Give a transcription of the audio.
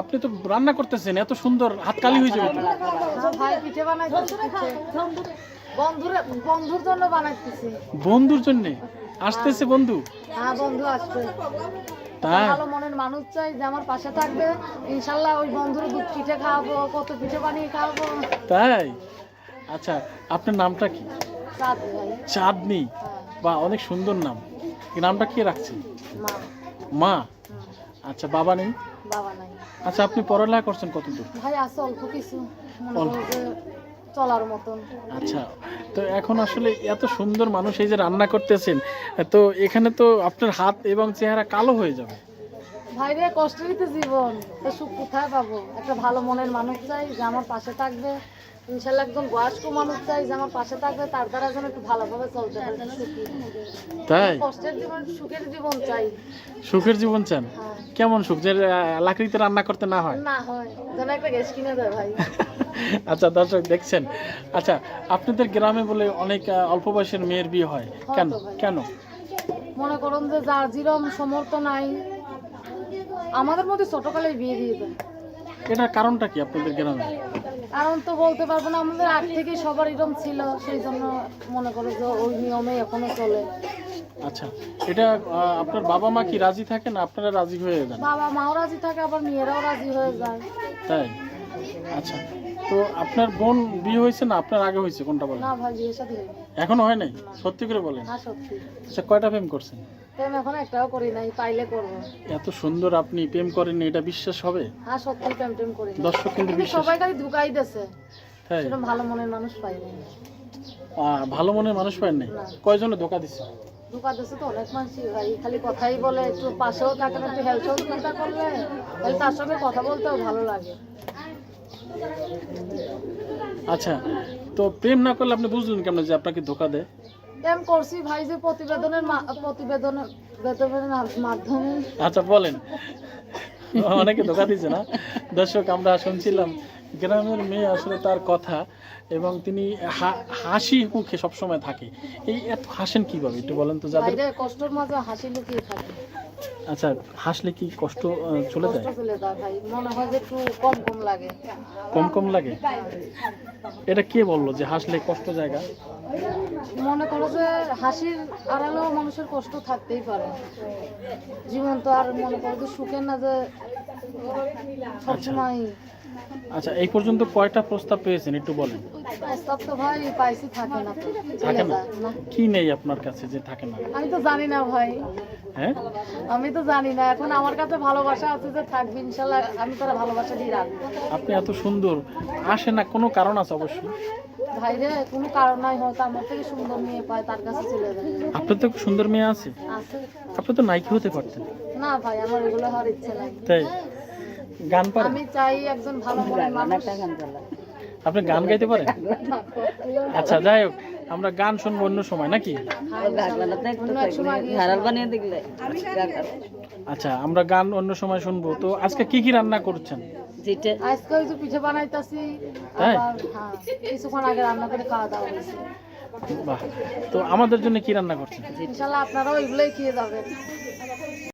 আপনি তো রান্না করতেছেন এত সুন্দর হাত কালি হয়ে যাবে। হ্যাঁ, বন্ধুর জন্য বানাইতেছি। বন্ধুর জন্য? আসতেছে বন্ধু? হ্যাঁ বন্ধু আসবে তাই ভালো মনের মানুষ চাই যে আমার পাশে থাকবে। ইনশাল্লাহ ওই বন্ধুর দুধ পিঠে খাওয়াবো কত পিঠে বানিয়ে খাওয়াবো। তাই? আচ্ছা আপনার নামটা কি? চাঁদনি। হ্যাঁ। বা অনেক সুন্দর নাম। এই নামটা কে রাখছে? মা। মা। আচ্ছা বাবা নেই? বাবা নাই। আচ্ছা আপনি পড়ালেখা করছেন কতদূর? ভাই আছে অল্প কিছু মনে করো যে চলার মতন। আচ্ছা তো এখন আসলে এত সুন্দর মানুষ এই যে রান্না করতেছেন তো এখানে তো আপনার হাত এবং চেহারা কালো হয়ে যাবে। ভাই রে কষ্টেরই তো জীবন। তো সুখ কোথায় পাবো? একটা ভালো মনের মানুষ চাই যে আমার পাশে থাকবে। ইনশাল্লাহ একজন বয়স্ক মানুষ চাই যে আমার পাশে থাকবে তার দ্বারা যেন একটু ভালোভাবে চলতে পারে। তাই? কষ্টের জীবন সুখের জীবন চাই। সুখের জীবন চান? হ্যাঁ। কেমন সুখ? যে লাকড়িতে রান্না করতে না হয়? না হয়। যেন একটা গ্যাস কিনে দেয় ভাই। আচ্ছা দর্শক দেখছেন? আচ্ছা আপনাদের গ্রামে বলে অনেক অল্প বয়সের মেয়ের বিয়ে হয়। কেন? কেন? মনে করুন যে যার যেরম সমর্থ নাই আমাদের মধ্যে ছোটকালে বিয়ে দিয়ে দেয় এটার কারণটা কি আপনাদের গ্রামে? কারণ তো বলতে পারব না আমাদের আগ থেকে সবার এরকম ছিল সেই জন্য মনে করো যে ওই নিয়মে এখনও চলে। আচ্ছা এটা আহ, আপনার বাবা মা কি রাজি থাকেন? আপনারা রাজি হয়ে যান? বাবা মাও রাজি থাকে আবার মেয়েরাও রাজি হয়ে যায়। তাই? আচ্ছা তো আপনার বোন বিয়ে হয়েছে না? আপনার আগে হয়েছে কোনটা বলেন? না ভাই বিয়ে সাথে এখনও হয় নাই? সত্যি করে বলেন? না সত্যি। আচ্ছা কয়টা প্রেম করছেন? প্রেম এখন একটাও করি নাই পাইলে করব। এত সুন্দর আপনি প্রেম করেন এটা বিশ্বাস হবে? হ্যাঁ সত্যি প্রেম টেম করি দর্শক কিন্তু কিন্তু বিশ্বাস সবাই খালি ধুকাই দিছে সেরকম ভালো মনের মানুষ পাইনি আহ, ভালো মনের মানুষ পান নাই। কয়জনে ধোকা দিচ্ছে ধোকা দিছে তো অনেক মানুষই ভাই। খালি কথাই বলে একটু পাশেও থাকে না একটু হেল্প সহযোগিতা করলে তাহলে তার সঙ্গে কথা বলতেও ভালো লাগে। আচ্ছা তো প্রেম না করলে আপনি বুঝলেন কেমন যে আপনাকে ধোকা দেয়? প্রেম করছি ভাই যে প্রতিবেদনের প্রতিবেদনের মাধ্যমে। আচ্ছা বলেন। অনেকে ধোকা দিচ্ছে না? দর্শক, আমরা শুনছিলাম গ্রামের মেয়ে আসলে তার কথা এবং তিনি হাসি মুখে সবসময় থাকে। এই এত হাসেন কীভাবে? একটু বলেন তো যাদের কষ্টের মাঝে হাসি লুকিয়ে থাকে। আচ্ছা হাসলে কি কষ্ট চলে যায়? মনে হয় যে একটু কম কম লাগে। কম কম লাগে? এটা কে বলল যে হাসলে কষ্ট জায়গা? মনে করো যে হাসির আড়ালেও মানুষের কষ্ট থাকতেই পারে। জীবন তো আর মনে করো যে সুখের না যে সবসময় আচ্ছা এই পর্যন্ত কয়টা প্রস্তাব পেয়েছেন? একটু বলেন। প্রস্তাব তো ভাই পাইছি থাকে না। থাকে না? কি নেই আপনার কাছে যে থাকে না? আমি তো জানি না ভাই। হ্যাঁ? আমি তো জানি না। এখন আমার কাছে ভালোবাসা আছে যে থাকবে ইনশাল্লাহ আমি তারা ভালোবাসা দিয়ে রাখব। আপনি এত সুন্দর। আসে না কোনো কারণ আছে অবশ্যই ভাই রে কোনো কারণ নাই হয়তো আমার থেকে সুন্দর মেয়ে পায় তার কাছে চলে যায়। আপনার তো সুন্দর মেয়ে আছে। আছে। আপনি তো নাইকি হতে পারতেন। না ভাই আমার এগুলো হওয়ার ইচ্ছে নাই। তাই? গান পারেন আমি চাই একজন ভালো মনের মানুষ আপনি গান গাইতে পারেন আচ্ছা যাই হোক আমরা গান শুনব অন্য সময় নাকি আচ্ছা আমরা গান অন্য সময় শুনব তো আজকে কি কি রান্না করছেন আজকে ওই যে পিঠে বানাইতাছি হ্যাঁ কিছুক্ষণ আগে রান্না করে খাওয়া দাওয়া হয়েছে বাহ তো আমাদের জন্য কি রান্না করছেন ইনশাল্লাহ আপনারাও এগুলোই খেয়ে যাবেন